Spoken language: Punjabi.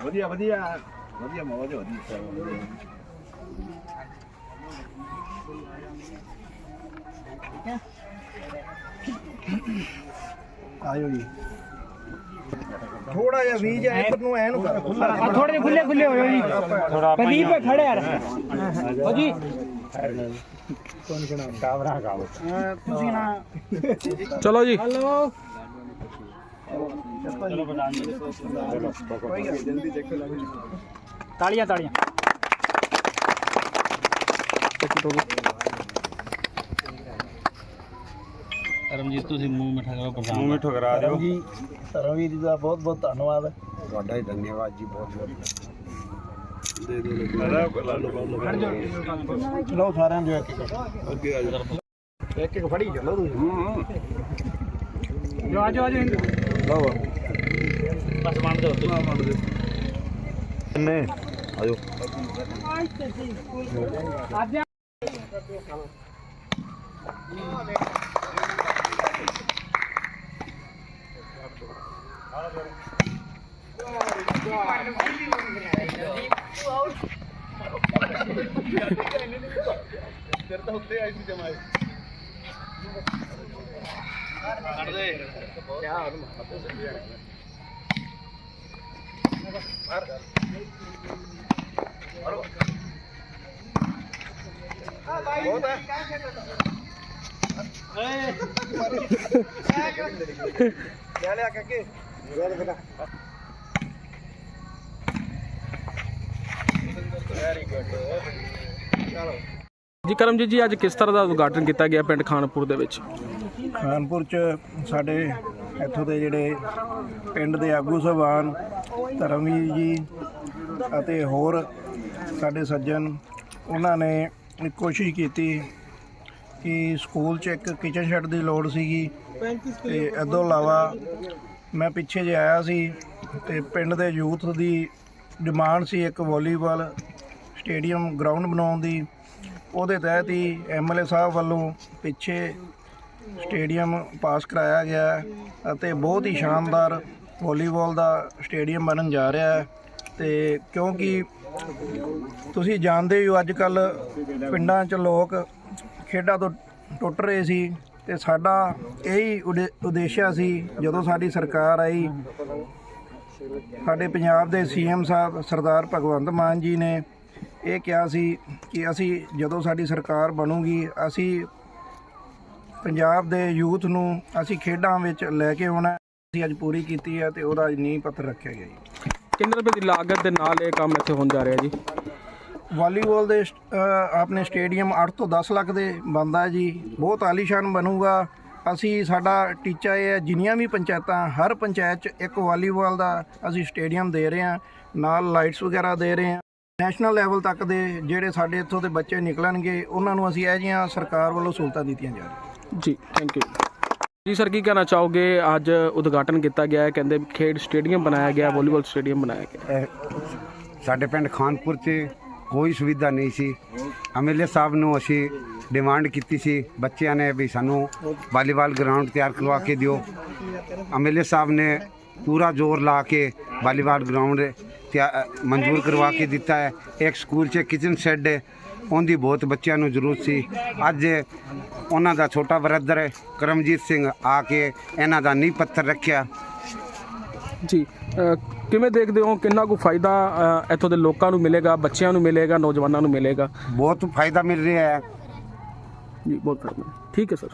ਵਧੀਆ ਵਧੀਆ। ਵਧੀਆ ਮੌਜ ਵਧੀਆ ਆਇਓ ਜੀ। ਥੋੜਾ ਜਿਹਾ ਵੀਜ ਇੱਧਰ ਨੂੰ ਐਨ ਕਰ। ਆ ਥੋੜੇ ਜਿਹੇ ਖੁੱਲੇ ਖੁੱਲੇ ਹੋ ਜਾਓ ਜੀ। ਪ੍ਰਦੀਪ ਖੜੇ ਯਾਰ। ਹੋ ਜੀ। ਤੁਸੀਂ ਨਾ ਚਲੋ ਜੀ। ਹਲੋ। ਤਾਲੀਆਂ ਤਾਲੀਆਂ ਕਰਮਜੀਤ ਤੁਸੀਂ ਮੂੰਹ ਮਿੱਠਾ ਕਰੋ ਪ੍ਰਧਾਨ ਮੂੰਹ ਮਿੱਠੋ ਕਰਾ ਦਿਓ। ਜੀ ਰਵੀ ਜੀ ਦਾ ਬਹੁਤ ਬਹੁਤ ਧੰਨਵਾਦ। ਤੁਹਾਡਾ ਹੀ ਧੰਨਵਾਦ ਜੀ ਬਹੁਤ ਬਹੁਤ। ਲਓ ਸਾਰਿਆਂ ਨੂੰ ਇੱਕ ਇੱਕ। ਇੱਕ ਇੱਕ ਫੜੀ ਚੱਲੋ ਤੁਸੀਂ। ਜੋ ਆਜੋ ਆਜੋ ਲਓ ਬਸ ਮੰਨ ਦਿਓ। ਨੇ ਆਜੋ ਅੱਜ ਤੇਰੇ ਤਾਂ ਉੱਤੇ ਆਈ ਸੀ ਜਮਾਈ ਕੱਢ ਦੇ ਕਿਆ ਉਹਨੂੰ ਮਾਰਦਾ ਸਹੀ ਆ ਮਾਰ ਮਾਰੋ ਆ ਬਾਈ ਕਾ ਕਹਤਾ ਲੈ ਲਿਆ ਕਾਕੇ ਜੀ ਕਰਮਜੀਤ ਜੀ, ਅੱਜ ਕਿਸ ਤਰ੍ਹਾਂ ਦਾ ਉਦਘਾਟਨ ਕੀਤਾ ਗਿਆ ਪਿੰਡ ਖਾਨਪੁਰ ਦੇ ਵਿੱਚ? ਖਾਨਪੁਰ ਚ ਸਾਡੇ ਇੱਥੋਂ ਦੇ ਜਿਹੜੇ ਪਿੰਡ ਦੇ ਆਗੂ ਸਭਾਨ ਧਰਮਵੀਰ ਜੀ ਅਤੇ ਹੋਰ ਸਾਡੇ ਸੱਜਣ, ਉਹਨਾਂ ਨੇ ਕੋਸ਼ਿਸ਼ ਕੀਤੀ ਕਿ ਸਕੂਲ 'ਚ ਇੱਕ ਕਿਚਨ ਸ਼ੈੱਡ ਦੀ ਲੋੜ ਸੀਗੀ। ਤੇ ਇਹ ਤੋਂ ਇਲਾਵਾ ਮੈਂ ਪਿੱਛੇ ਜੇ ਆਇਆ ਸੀ ਤੇ ਪਿੰਡ ਦੇ ਯੂਥ ਦੀ ਡਿਮਾਂਡ ਸੀ ਇੱਕ ਵਾਲੀਬਾਲ ਸਟੇਡੀਅਮ ਗਰਾਊਂਡ ਬਣਾਉਣ ਦੀ। ਉਹਦੇ ਤਹਿਤ ਹੀ ਐਮਐਲਏ ਸਾਹਿਬ ਵੱਲੋਂ ਪਿੱਛੇ ਸਟੇਡੀਅਮ ਪਾਸ ਕਰਾਇਆ ਗਿਆ ਅਤੇ ਬਹੁਤ ਹੀ ਸ਼ਾਨਦਾਰ ਵਾਲੀਬਾਲ ਦਾ ਸਟੇਡੀਅਮ ਬਣਨ ਜਾ ਰਿਹਾ ਹੈ। ਤੇ ਕਿਉਂਕਿ ਤੁਸੀਂ ਜਾਣਦੇ ਹੋ ਅੱਜ ਕੱਲ ਪਿੰਡਾਂ 'ਚ ਲੋਕ ਖੇਡਾਂ ਤੋਂ ਟੁੱਟ ਰਹੇ ਸੀ ਤੇ ਸਾਡਾ ਇਹੀ ਉਦੇ- ਉਦੇਸ਼ਾ ਸੀ, ਜਦੋਂ ਸਾਡੀ ਸਰਕਾਰ ਆਈ, ਸਾਡੇ ਪੰਜਾਬ ਦੇ ਸੀਐਮ ਸਾਹਿਬ ਸਰਦਾਰ ਭਗਵੰਤ ਮਾਨ ਜੀ ਨੇ ਇਹ ਕਿਹਾ ਸੀ ਕਿ ਅਸੀਂ ਜਦੋਂ ਸਾਡੀ ਸਰਕਾਰ ਬਣੂਗੀ, ਅਸੀਂ ਪੰਜਾਬ ਦੇ ਯੂਥ ਨੂੰ ਅਸੀਂ ਖੇਡਾਂ ਵਿੱਚ ਲੈ ਕੇ ਆਉਣਾ ਅਸੀਂ ਅੱਜ ਪੂਰੀ ਕੀਤੀ ਹੈ ਤੇ ਉਹਦਾ ਨੀਂਹ ਪੱਥਰ ਰੱਖਿਆ ਗਿਆ ਜੀ। ਕਿੰਨੇ ਰੁਪਏ ਦੀ ਲਾਗਤ ਦੇ ਨਾਲ ਇਹ ਕੰਮ ਇੱਥੇ ਹੋਣ ਜਾ ਰਿਹਾ ਜੀ? ਵਾਲੀਬਾਲ ਦੇ ਆਪਣੇ ਸਟੇਡੀਅਮ 8 ਤੋਂ 10 ਲੱਖ ਦੇ ਬਣਦਾ ਜੀ। ਬਹੁਤ ਆਲੀਸ਼ਾਨ ਬਣੂਗਾ। ਅਸੀਂ ਸਾਡਾ ਟੀਚਾ ਇਹ ਹੈ ਜਿੰਨੀਆਂ ਵੀ ਪੰਚਾਇਤਾਂ ਹਰ ਪੰਚਾਇਤ 'ਚ ਇੱਕ ਵਾਲੀਬਾਲ ਦਾ ਅਸੀਂ ਸਟੇਡੀਅਮ ਦੇ ਰਹੇ ਹਾਂ। ਨਾਲ ਲਾਈਟਸ ਵਗੈਰਾ ਦੇ ਰਹੇ ਹਾਂ। ਨੈਸ਼ਨਲ ਲੈਵਲ ਤੱਕ ਦੇ ਜਿਹੜੇ ਸਾਡੇ ਇੱਥੋਂ ਦੇ ਬੱਚੇ ਨਿਕਲਣਗੇ ਉਹਨਾਂ ਨੂੰ ਅਸੀਂ ਇਹ ਜਿਹੀਆਂ ਸਰਕਾਰ ਵੱਲੋਂ ਸਹੂਲਤਾਂ ਦਿੱਤੀਆਂ ਜਾ ਰਹੀਆਂ। ਜੀ ਥੈਂਕ ਯੂ ਜੀ ਸਰ ਕੀ ਕਹਿਣਾ ਚਾਹੋਗੇ? ਅੱਜ ਉਦਘਾਟਨ ਕੀਤਾ ਗਿਆ ਹੈ। ਕਹਿੰਦੇ ਖੇਡ ਸਟੇਡੀਅਮ ਬਣਾਇਆ ਗਿਆ ਵਾਲੀਬਾਲ ਸਟੇਡੀਅਮ ਬਣਾਇਆ ਗਿਆ। ਇਹ ਸਾਡੇ ਪਿੰਡ ਖਾਨਪੁਰ 'ਚ ਕੋਈ ਸੁਵਿਧਾ ਨਹੀਂ ਸੀ। ਐਮਐਲਏ ਸਾਹਿਬ ਨੂੰ ਅਸੀਂ ਡਿਮਾਂਡ ਕੀਤੀ ਸੀ। ਬੱਚਿਆਂ ਨੇ ਵੀ ਸਾਨੂੰ ਵਾਲੀਬਾਲ ਗਰਾਊਂਡ ਤਿਆਰ ਕਰਵਾ ਕੇ ਦਿਓ। ਐਮਐਲਏ ਸਾਹਿਬ ਨੇ ਪੂਰਾ ਜ਼ੋਰ ਲਾ ਕੇ ਵਾਲੀਬਾਲ ਗਰਾਊਂਡ ਤਿਆ- ਮਨਜ਼ੂਰ ਕਰਵਾ ਕੇ ਦਿੱਤਾ ਹੈ। ਇੱਕ ਸਕੂਲ 'ਚ ਕਿਚਨ ਸ਼ੈੱਡ ਹੈ। ਉਹਦੀ ਬਹੁਤ ਬੱਚਿਆਂ ਨੂੰ ਜ਼ਰੂਰਤ ਸੀ। ਅੱਜ ਉਹਨਾਂ ਦਾ ਛੋਟਾ ਬ੍ਰਦਰ ਕਰਮਜੀਤ ਸਿੰਘ, ਆ ਕੇ ਇਹਨਾਂ ਦਾ ਨੀਂਹ ਪੱਥਰ ਰੱਖਿਆ। ਜੀ ਅ, ਕਿਵੇਂ ਦੇਖਦੇ ਹੋ? ਕਿੰਨਾ ਕੁ ਫਾਇਦਾ ਅ, ਇੱਥੋਂ ਦੇ ਲੋਕਾਂ ਨੂੰ ਮਿਲੇਗਾ ਬੱਚਿਆਂ ਨੂੰ ਮਿਲੇਗਾ ਨੌਜਵਾਨਾਂ ਨੂੰ ਮਿਲੇਗਾ? ਬਹੁਤ ਫਾਇਦਾ ਮਿਲ ਰਿਹਾ ਹੈ। ਜੀ ਬਹੁਤ ਫਾਇਦਾ। ਠੀਕ ਹੈ ਸਰ।